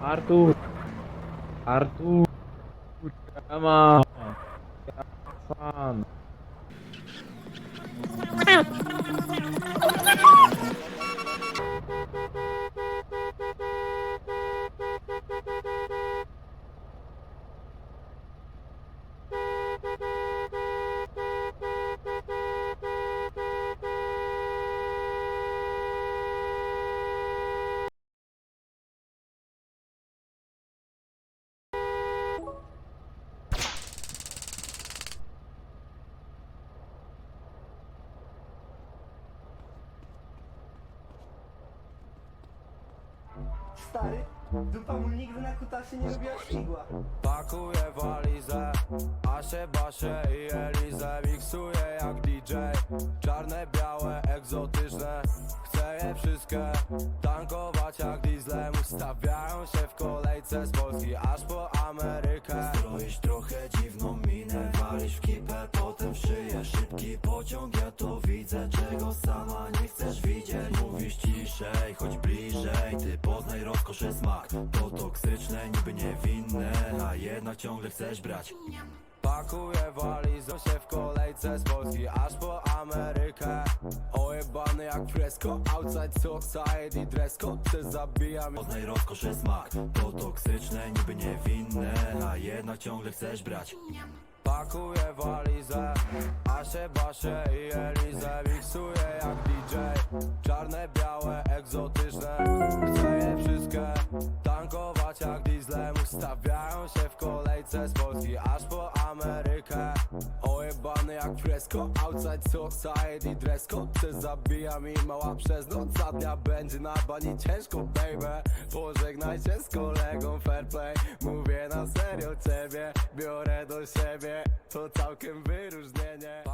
Arthur Arthur Utama. Hasan Thank you. Stary, dupa mu nigdy na kutasie nie robiła śmigła. Pakuję walizę, Asie, Basie i Elizę Miksuję jak DJ Czarne, białe, egzotyczne Chcę je wszystkie Tankować jak dieslem Ustawiają się w kolejce z Polski Aż po Amerykę. Stroisz trochę dziwną minę Walisz w kipę, potem w szyję Szybki pociąg, ja to widzę Czego sama nie chcesz widzieć. Mówisz ciszej, chodź bliżej Ty poznaj rozkoszy smak To toksyczne, niby niewinne A jednak ciągle chcesz brać. Pakuję walizę się w kolejce z Polski Aż po Amerykę. Ojebany jak fresco Outside society dress code Ty zabijam Poznaj rozkoszy smak To toksyczne, niby niewinne A jednak ciągle chcesz brać. Pakuję walizę, Asie, Basie i Elizę. Miksuję jak DJ Czarne, białe, egzotyczne w kolejce z Polski Aż po Amerykę. Ojebany jak fresco Outside society dress code Ty zabija mi mała przez noc Za dnia będzie na bani ciężko baby. Pożegnaj się z kolegą fair play. Mówię na serio ciebie Biorę do siebie. To całkiem wyróżnienie